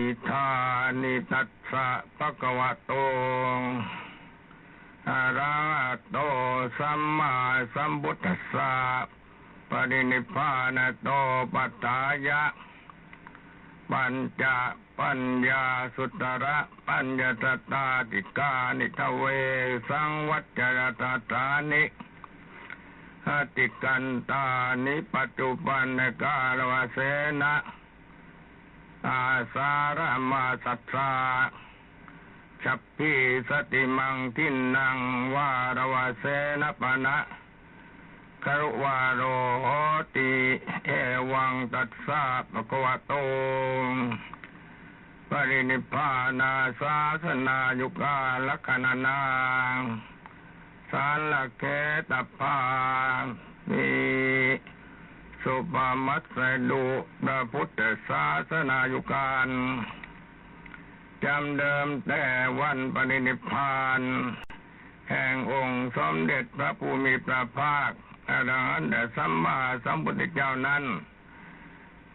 อิทานิตัสสะปะคะวะโตอะระหะโตสัมมาสัมพุทธัสสะปรินิพพานโตปัฏฐายะ ปัญจปัญญาสุตระปัญญาตตาติกานิทเวสังวัจจรตตานิหติกันตานิปัจจุบันกาลวเสนะ อาสารมาสัทธาชัพพีสติมังทินนังวารวเสนปะนะคารุวาโรโหติเอวังตัสสะปะกวะโตปรินิพพานาสาสนายุกาลักขณานาสารลเกตพานิ สุปามัสดุพระพุทธศาสนายุการจำเดิมแต่วันปรินิพาน แห่งองค์สมเด็จพระภูมิพระภาคอรหันตสัมมาสัมพุทธเจ้านั้น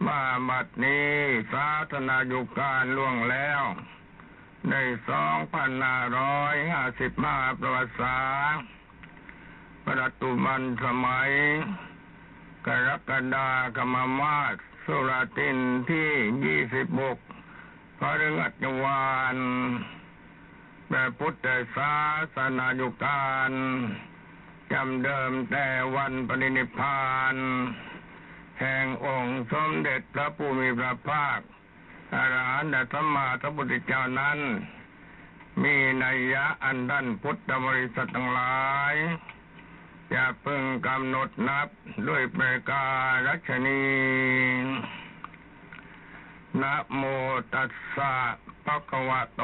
มาบัดนี้สาธนายุการล่วงแล้ว ในสองพันห้าร้อยห้าสิบห้าประวัติศาสตร์ปัจจุบันสมัย กรกฎากรรมมาศสุรตินที่ยี่สิบกพระฤหัสวานพระพุทธศาสนายุการจำเดิมแต่วันปรินิพพาน แห่งองค์สมเด็จพระผู้มีพระภาคอรหันตสัมมาสัมพุทธเจ้านั้น มีนัยยะอันดันพุทธบริษัททั้งหลาย จะพึงกำหนดนับด้วยประการชนีนะโมตัสสะภะคะวะโต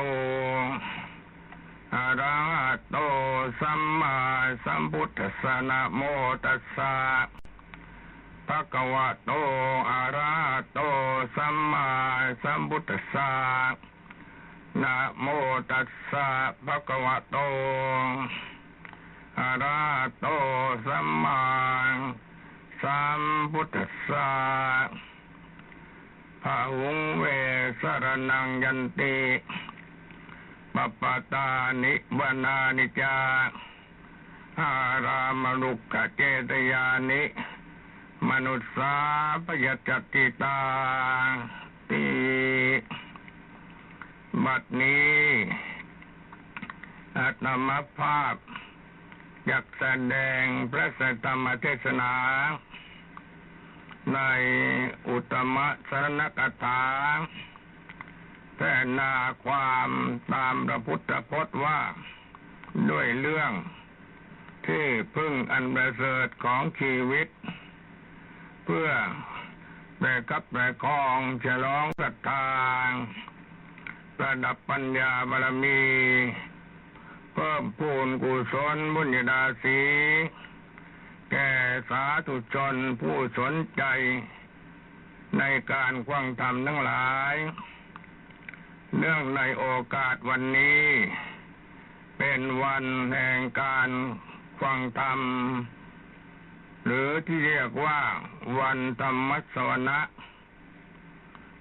อะระหะโต สัมมาสัมพุทธัสสะนะโมตัสสะภะคะวะโตอะระหะโต สัมมาสัมพุทธัสสะนะโมตัสสะภะคะวะโต อะระหโตสัมมาสัมพุทธัสสะภะหุงเวสรนังยันติปปตานิวนานิจาอารามลุกขเจตยานิ มนุษสาปยจติตาติบัดนี้อาตมภาพ อยากแสดงพระสัทธรรมเทศนา ในอุตมะสรณกถาแต่นาความตามพระพุทธพจน์ว่าด้วยเรื่อง ที่พึ่งอันประเสริฐของชีวิต เพื่อแต่กับแต่คองฉลองศรัทธาประดับปัญญาบารมี เพิ่มพูนกุศลบุญญาดาสีแก่สาธุชนผู้สนใจในการควังธรรมทั้งหลายเนื่องในโอกาสวันนี้ เป็นวันแห่งการฟังธรรม หรือที่เรียกว่าวันธรรมสวนะ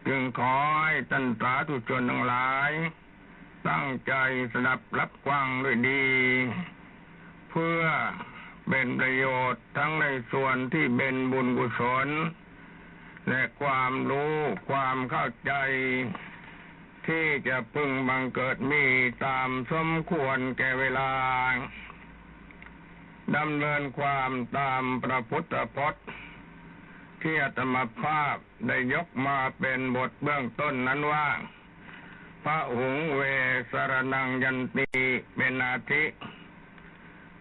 จึงขอให้ท่านสาธุชนทั้งหลาย ตั้งใจสดับรับฟังด้วยดี เพื่อเป็นประโยชน์ทั้งในส่วนที่เป็นบุญกุศล และความรู้ความเข้าใจ ที่จะพึงบังเกิดมีตามสมควรแก่เวลาดำเนินความตามพระพุทธพจน์ที่อาตมาภาพได้ยกมาเป็นบทเบื้องต้นนั้นว่า พระหุงเวสรนังยันตีเป็นอาทิ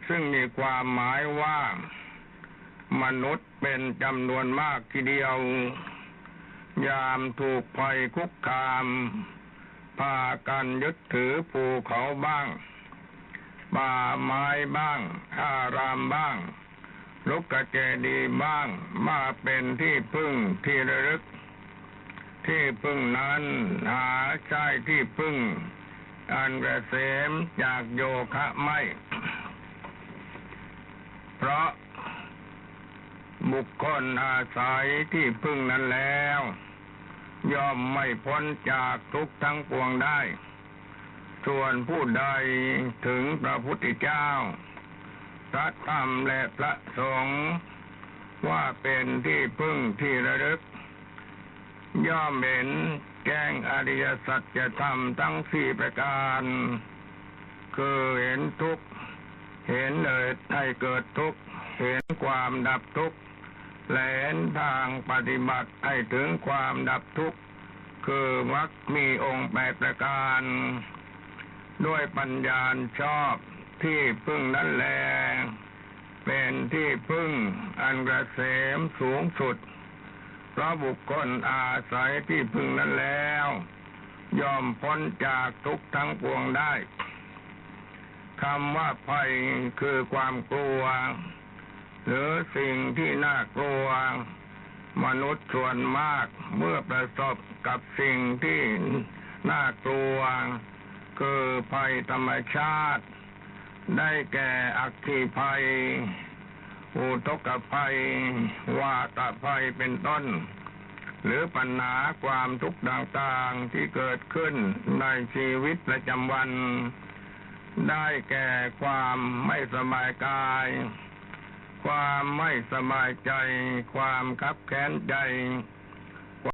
ซึ่งมีความหมายว่า มนุษย์เป็นจำนวนมากทีเดียว ยามถูกภัยคุกคาม พากันยึดถือภูเขาบ้าง ป่าไม้บ้าง อารามบ้างลุกกระเจดีบ้าง มาเป็นที่พึ่งที่ระลึก ที่พึ่งนั้นหาใช่ที่พึ่ง อันกระเสมจากโยคะไม่ เพราะบุคคลอาศัยที่พึ่งนั้นแล้ว ย่อมไม่พ้นจากทุกข์ทั้งปวงได้ ส่วนผู้ใดถึงพระพุทธเจ้า พระธรรมและพระสงฆ์ว่าเป็นที่พึ่งที่ระลึก ย่อมเห็นแจ้งอริยสัจธรรมทั้งสี่ประการ คือเห็นทุกข์ เห็นเอิดให้เกิดทุกข์ เห็นความดับทุกข์และเห็นทางปฏิบัติให้ถึงความดับทุกข์ คือมรรคมีองค์แปดประการ ด้วยปัญญาชอบที่พึ่งนั้นแล เป็นที่พึ่งอันกระเสมสูงสุด เพราะบุคคลอาศัยที่พึงนั้นแล้ว ยอมพ้นจากทุกทั้งปวงได้คำว่าภัยคือความกลัว หรือสิ่งที่น่ากลัว มนุษย์ส่วนมากเมื่อประสบกับสิ่งที่น่ากลัว คือภัยธรรมชาติ ได้แก่อัคคีภัย อุทกภัยวาตภัยเป็นต้น หรือปัญหาความทุกข์ต่างๆที่เกิดขึ้นในชีวิตประจำวัน ได้แก่ความไม่สบายกาย ความไม่สบายใจ ความคับแค้นใจ